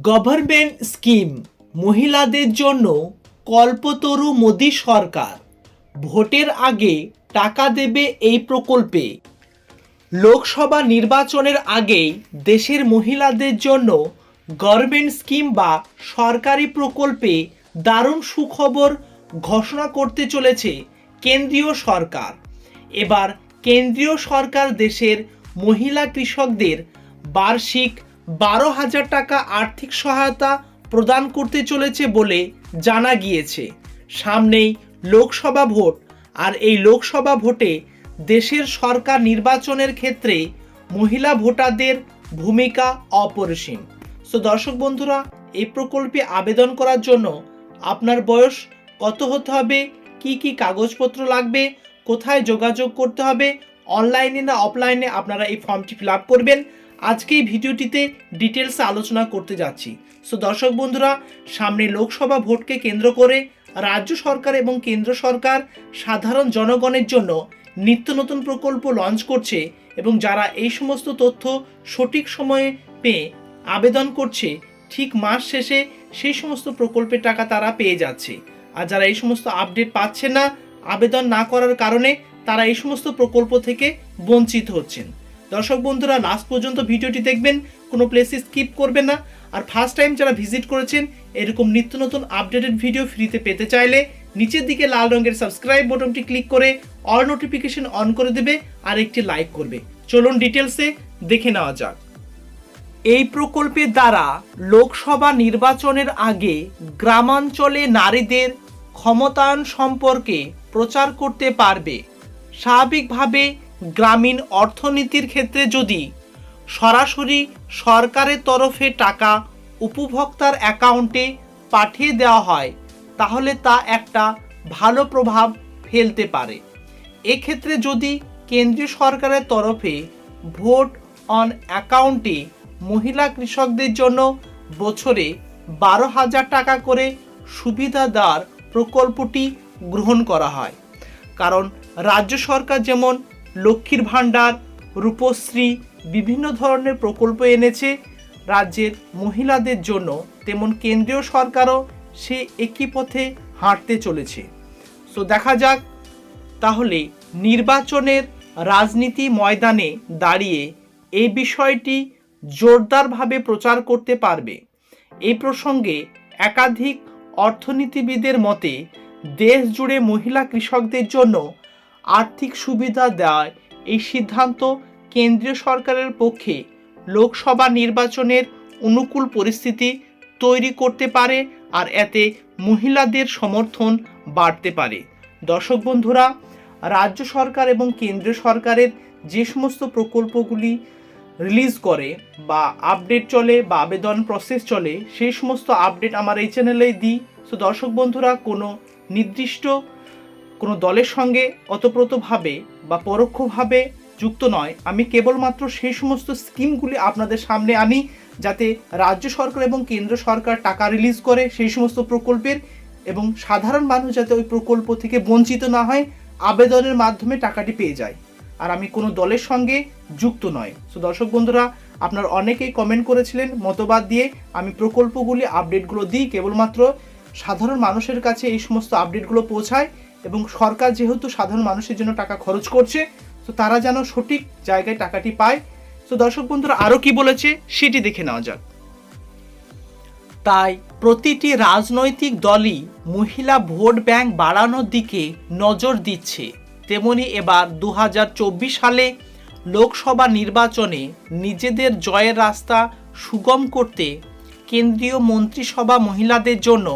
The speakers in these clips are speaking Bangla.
গভর্নমেন্ট স্কিম মহিলাদের জন্য কল্পতরু মোদী সরকার। ভোটের আগে টাকা দেবে এই প্রকল্পে। লোকসভা নির্বাচনের আগেই দেশের মহিলাদের জন্য গভর্নমেন্ট স্কিম বা সরকারি প্রকল্পে দারুণ সুখবর ঘোষণা করতে চলেছে কেন্দ্রীয় সরকার। এবার কেন্দ্রীয় সরকার দেশের মহিলা কৃষকদের বার্ষিক বারো হাজার টাকা আর্থিক সহায়তা প্রদান করতে চলেছে বলে জানা গিয়েছে। সামনেই লোকসভা ভোট, আর এই লোকসভা ভোটে দেশের সরকার নির্বাচনের ক্ষেত্রে মহিলা ভোটারদের ভূমিকা অপরিসীম। সো দর্শক বন্ধুরা, এই প্রকল্পে আবেদন করার জন্য আপনার বয়স কত হতে হবে, কি কি কাগজপত্র লাগবে, কোথায় যোগাযোগ করতে হবে, অনলাইনে না অফলাইনে আপনারা এই ফর্মটি ফিল করবেন। আজকে এই ভিডিওটিতে ডিটেলসে আলোচনা করতে যাচ্ছি। সো দর্শক বন্ধুরা, সামনে লোকসভা ভোটকে কেন্দ্র করে রাজ্য সরকার এবং কেন্দ্র সরকার সাধারণ জনগণের জন্য নিত্য নতুন প্রকল্প লঞ্চ করছে এবং যারা এই সমস্ত তথ্য সঠিক সময়ে পেয়ে আবেদন করছে, ঠিক মাস শেষে সেই সমস্ত প্রকল্পের টাকা তারা পেয়ে যাচ্ছে। আর যারা এই সমস্ত আপডেট পাচ্ছে না, আবেদন না করার কারণে তারা এই সমস্ত প্রকল্প থেকে বঞ্চিত হচ্ছেন। দর্শক বন্ধুরা লাস্ট পর্যন্ত ভিডিওটি দেখবেন, কোনো প্লেসে স্কিপ করবেন না। আর ফার্স্ট টাইম যারা ভিজিট করেছেন, এরকম নিত্য নতুন আপডেটেড ভিডিও ফ্রিতে পেতে চাইলে নিচের দিকে লাল রঙের সাবস্ক্রাইব বটনটি ক্লিক করে অল নোটিফিকেশন অন করে দেবে আর একটি লাইক করবে। চলুন ডিটেলসে দেখে নেওয়া যাক। এই প্রকল্পের দ্বারা লোকসভা নির্বাচনের আগে গ্রামাঞ্চলে নারীদের ক্ষমতায়ন সম্পর্কে প্রচার করতে পারবে। স্বাভাবিকভাবে গ্রামীণ অর্থনীতির ক্ষেত্রে যদি সরাসরি সরকারের তরফে টাকা উপভোক্তার অ্যাকাউন্টে পাঠিয়ে দেওয়া হয়, তাহলে তা একটা ভালো প্রভাব ফেলতে পারে। এক্ষেত্রে যদি কেন্দ্রীয় সরকারের তরফে ভোট অন অ্যাকাউন্টে মহিলা কৃষকদের জন্য বছরে বারো হাজার টাকা করে সুবিধা দেওয়ার প্রকল্পটি গ্রহণ করা হয়। কারণ রাজ্য সরকার যেমন লক্ষ্মীর ভাণ্ডার, রূপশ্রী, বিভিন্ন ধরনের প্রকল্প এনেছে। রাজ্যের মহিলাদের জন্য তেমন কেন্দ্রীয় সরকারও সে একই পথে হাঁটতে চলেছে। সো দেখা যাক। তাহলে নির্বাচনের রাজনীতি ময়দানে দাঁড়িয়ে এই বিষয়টি জোরদারভাবে প্রচার করতে পারবে। এই প্রসঙ্গে একাধিক অর্থনীতিবিদের মতে দেশ জুড়ে মহিলা কৃষকদের জন্য আর্থিক সুবিধা দেয়। এই সিদ্ধান্ত কেন্দ্রীয় সরকারের পক্ষে লোকসভা নির্বাচনের অনুকূল পরিস্থিতি তৈরি করতে পারে আর এতে মহিলাদের সমর্থন বাড়তে পারে। দর্শক বন্ধুরা, রাজ্য সরকার এবং কেন্দ্রীয় সরকারের যে সমস্ত প্রকল্পগুলি রিলিজ করে বা আপডেট চলে বা আবেদন প্রসেস চলে, সেই সমস্ত আপডেট আমার এই চ্যানেলেই দিই। সো দর্শক বন্ধুরা, কোনো নির্দিষ্ট কোনো দলের সঙ্গে অতপ্রতভাবে বা পরোক্ষভাবে যুক্ত নয়। আমি কেবলমাত্র সেই সমস্ত স্কিমগুলি আপনাদের সামনে আনি, যাতে রাজ্য সরকার এবং কেন্দ্র সরকার টাকা রিলিজ করে সেই সমস্ত প্রকল্পের এবং সাধারণ মানুষ যাতে ওই প্রকল্প থেকে বঞ্চিত না হয়, আবেদনের মাধ্যমে টাকাটি পেয়ে যায়। আর আমি কোনো দলের সঙ্গে যুক্ত নয়। সো দর্শক বন্ধুরা, আপনার অনেকেই কমেন্ট করেছিলেন মতবাদ দিয়ে, আমি প্রকল্পগুলি আপডেটগুলো দিই, কেবলমাত্র সাধারণ মানুষের কাছে এই সমস্ত আপডেটগুলো পৌঁছায়। এবং সরকার যেহেতু সাধারণ মানুষের জন্য টাকা খরচ করছে, তো তারা যেন সঠিক জায়গায় টাকাটি পায়। তো দর্শক বন্ধুরা আরও কি বলেছে সেটি দেখে নেওয়া যাক। তাই প্রতিটি রাজনৈতিক দলই মহিলা ভোট ব্যাংক বাড়ানোর দিকে নজর দিচ্ছে। তেমনি এবার দু হাজার চব্বিশ সালে লোকসভা নির্বাচনে নিজেদের জয়ের রাস্তা সুগম করতে কেন্দ্রীয় মন্ত্রিসভা মহিলাদের জন্য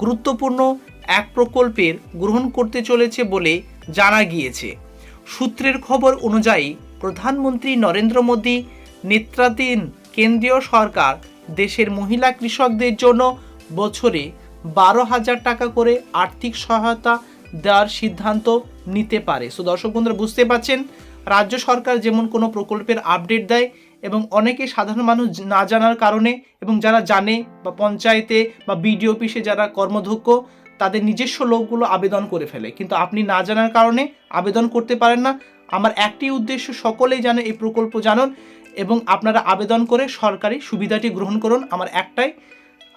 গুরুত্বপূর্ণ এক প্রকল্পের গ্রহণ করতে চলেছে বলে জানা গিয়েছে। সূত্রের খবর অনুযায়ী, প্রধানমন্ত্রী নরেন্দ্র মোদী নেতৃত্বাধীন কেন্দ্রীয় সরকার দেশের মহিলা কৃষকদের জন্য বছরে বারো হাজার টাকা করে আর্থিক সহায়তা দেওয়ার সিদ্ধান্ত নিতে পারে। সো দর্শক বন্ধুরা, বুঝতে পারছেন? রাজ্য সরকার যেমন কোনো প্রকল্পের আপডেট দেয় এবং অনেকে সাধারণ মানুষ না জানার কারণে এবং যারা জানে বা পঞ্চায়েতে বা বিডিও অফিসে যারা কর্মধ্যক্ষ তাদের নিজস্ব লোকগুলো আবেদন করে ফেলে। কিন্তু আপনি না জানার কারণে আবেদন করতে পারেন না। আমার একটি উদ্দেশ্য, সকলেই যেন এই প্রকল্প জানুন এবং আপনারা আবেদন করে সরকারি সুবিধাটি গ্রহণ করুন। আমার একটাই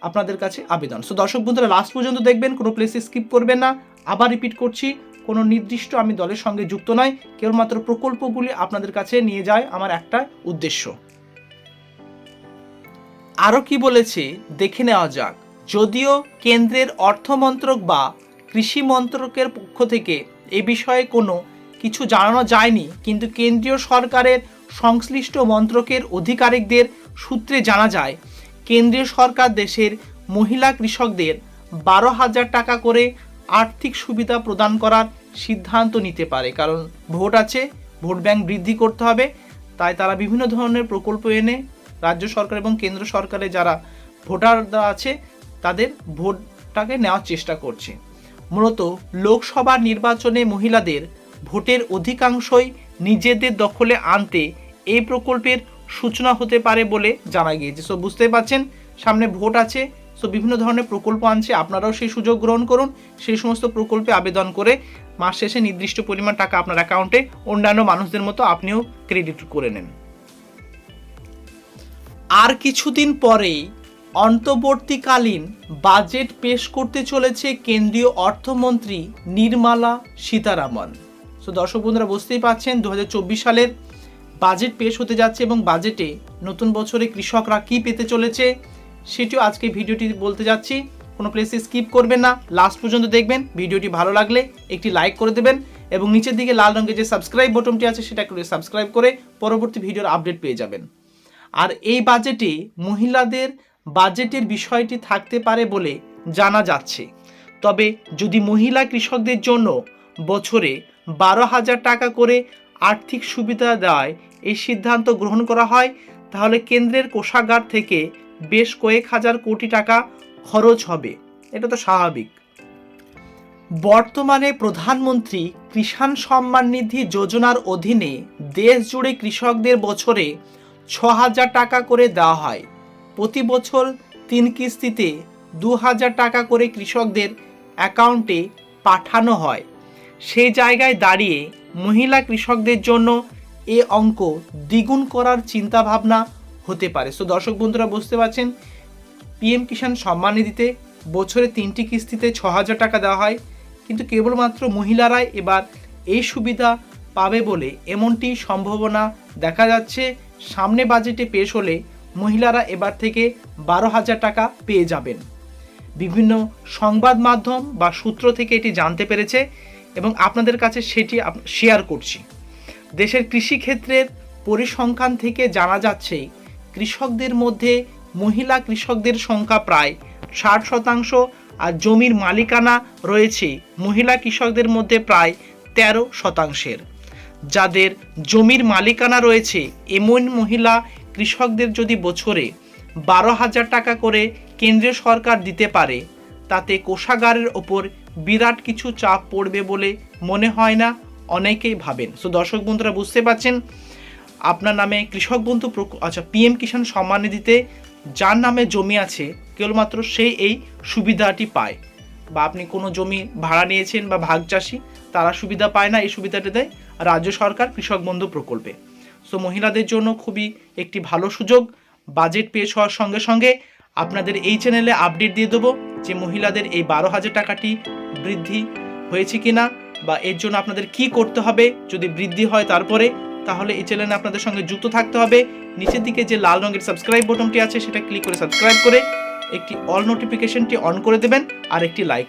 আপনাদের কাছে আবেদন। সো দর্শক বন্ধুরা লাস্ট পর্যন্ত দেখবেন, কোনো প্লেসে স্কিপ করবেন না। আবার রিপিট করছি, কোনো নির্দিষ্ট আমি দলের সঙ্গে যুক্ত নয়। কেবলমাত্র প্রকল্পগুলি আপনাদের কাছে নিয়ে যায় আমার একটা উদ্দেশ্য। আরও কি বলেছে? দেখে নেওয়া যাক। যদিও কেন্দ্রের অর্থমন্ত্রক বা কৃষি মন্ত্রকের পক্ষ থেকে এ বিষয়ে কোনো কিছু জানানো যায়নি, কিন্তু কেন্দ্রীয় সরকারের সংশ্লিষ্ট মন্ত্রকের আধিকারিকদের সূত্রে জানা যায়, কেন্দ্রীয় সরকার দেশের মহিলা কৃষকদের বারো হাজার টাকা করে আর্থিক সুবিধা প্রদান করার সিদ্ধান্ত নিতে পারে। কারণ ভোট আছে, ভোট ব্যাংক বৃদ্ধি করতে হবে, তাই তারা বিভিন্ন ধরনের প্রকল্প এনে রাজ্য সরকার এবং কেন্দ্র সরকারে যারা ভোটাররা আছে তাদের ভোটটাকে নেওয়ার চেষ্টা করছে। মূলত লোকসভা নির্বাচনে মহিলাদের ভোটের অধিকাংশই নিজেদের দখলে আনতে এই প্রকল্পের সূচনা হতে পারে বলে জানা গিয়েছে। সো বুঝতেই পারছেন, সামনে ভোট আছে সো বিভিন্ন ধরনের প্রকল্প আনছে, আপনারাও সেই সুযোগ গ্রহণ করুন, সেই সমস্ত প্রকল্পে আবেদন করে মাস শেষে নির্দিষ্ট পরিমাণ টাকা আপনার অ্যাকাউন্টে অন্যান্য মানুষদের মতো আপনিও ক্রেডিট করে নেন। আর কিছুদিন পরেই অন্তর্বর্তীকালীন বাজেট পেশ করতে চলেছে কেন্দ্রীয় অর্থমন্ত্রী নির্মলা সীতারামন। সো দর্শক বন্ধুরা, বুঝতেই পাচ্ছেন দু হাজার চব্বিশ সালের বাজেট পেশ হতে যাচ্ছে এবং বাজেটে নতুন বছরে কৃষকরা কি পেতে চলেছে সেটিও আজকে ভিডিওটি বলতে যাচ্ছি। কোনো প্লেসে স্কিপ করবেন না। লাস্ট পর্যন্ত দেখবেন। ভিডিওটি ভালো লাগলে একটি লাইক করে দেবেন এবং নিচের দিকে লাল রঙের যে সাবস্ক্রাইব বটনটি আছে সেটা করে সাবস্ক্রাইব করে পরবর্তী ভিডিওর আপডেট পেয়ে যাবেন। আর এই বাজেটে মহিলাদের বাজেটের বিষয়টি থাকতে পারে বলে জানা যাচ্ছে। তবে যদি মহিলা কৃষকদের জন্য বছরে বারো হাজার টাকা করে আর্থিক সুবিধা দেওয়ায় এই সিদ্ধান্ত গ্রহণ করা হয়, তাহলে কেন্দ্রের কোষাগার থেকে বেশ কয়েক হাজার কোটি টাকা খরচ হবে। এটা তো স্বাভাবিক। বর্তমানে প্রধানমন্ত্রী কিষাণ সম্মান নিধি যোজনার অধীনে দেশ জুড়ে কৃষকদের বছরে ছ হাজার টাকা করে দেওয়া হয়। প্রতি বছর তিন কিস্তিতে দু হাজার টাকা করে কৃষকদের অ্যাকাউন্টে পাঠানো হয়। সেই জায়গায় দাঁড়িয়ে মহিলা কৃষকদের জন্য এ অঙ্ক দ্বিগুণ করার চিন্তাভাবনা হতে পারে। সো দর্শক বন্ধুরা, বুঝতে পারছেন? পিএম কিষাণ সম্মান নিধিতে বছরে তিনটি কিস্তিতে ছ হাজার টাকা দেওয়া হয়। কিন্তু কেবলমাত্র মহিলারাই এবার এই সুবিধা পাবে বলে এমনটি সম্ভাবনা দেখা যাচ্ছে। সামনে বাজেটে পেশ হলে মহিলারা এবার থেকে বারো হাজার টাকা পেয়ে যাবেন। বিভিন্ন সংবাদ মাধ্যম বা সূত্র থেকে এটি জানতে পেরেছে এবং আপনাদের কাছে সেটি শেয়ার করছি। দেশের কৃষিক্ষেত্রের পরিসংখ্যান থেকে জানা যাচ্ছে, কৃষকদের মধ্যে মহিলা কৃষকদের সংখ্যা প্রায় ষাট শতাংশ আর জমির মালিকানা রয়েছে মহিলা কৃষকদের মধ্যে প্রায় তেরো শতাংশের। যাদের জমির মালিকানা রয়েছে, এমন মহিলা কৃষকদের যদি বছরে বারো হাজার টাকা করে কেন্দ্রীয় সরকার দিতে পারে, তাতে কোষাগারের ওপর বিরাট কিছু চাপ পড়বে বলে মনে হয় না অনেকেই ভাবেন। সো দর্শক বন্ধুরা, বুঝতে পারছেন? আপনার নামে কৃষক বন্ধু আচ্ছা পিএম কিষাণ সম্মান নিধিতে যার নামে জমি আছে, কেবলমাত্র সেই এই সুবিধাটি পায়। বা আপনি কোনো জমি ভাড়া নিয়েছেন বা ভাগ চাষি, তারা সুবিধা পায় না, এই সুবিধাটি দেয় রাজ্য সরকার কৃষক বন্ধু প্রকল্পে। সো মহিলাদের জন্য খুবই একটি ভালো সুযোগ। বাজেট পেশ হওয়ার সঙ্গে সঙ্গে আপনাদের এই চ্যানেলে আপডেট দিয়ে দেবো যে মহিলাদের এই বারো হাজার টাকাটি বৃদ্ধি হয়েছে কিনা বা এর জন্য আপনাদের কি করতে হবে। যদি বৃদ্ধি হয় তারপরে, তাহলে এই চ্যানেলে আপনাদের সঙ্গে যুক্ত থাকতে হবে। নিচের দিকে যে লাল রঙের সাবস্ক্রাইব বটনটি আছে, সেটা ক্লিক করে সাবস্ক্রাইব করে একটি অল নোটিফিকেশনটি অন করে দেবেন আর একটি লাইক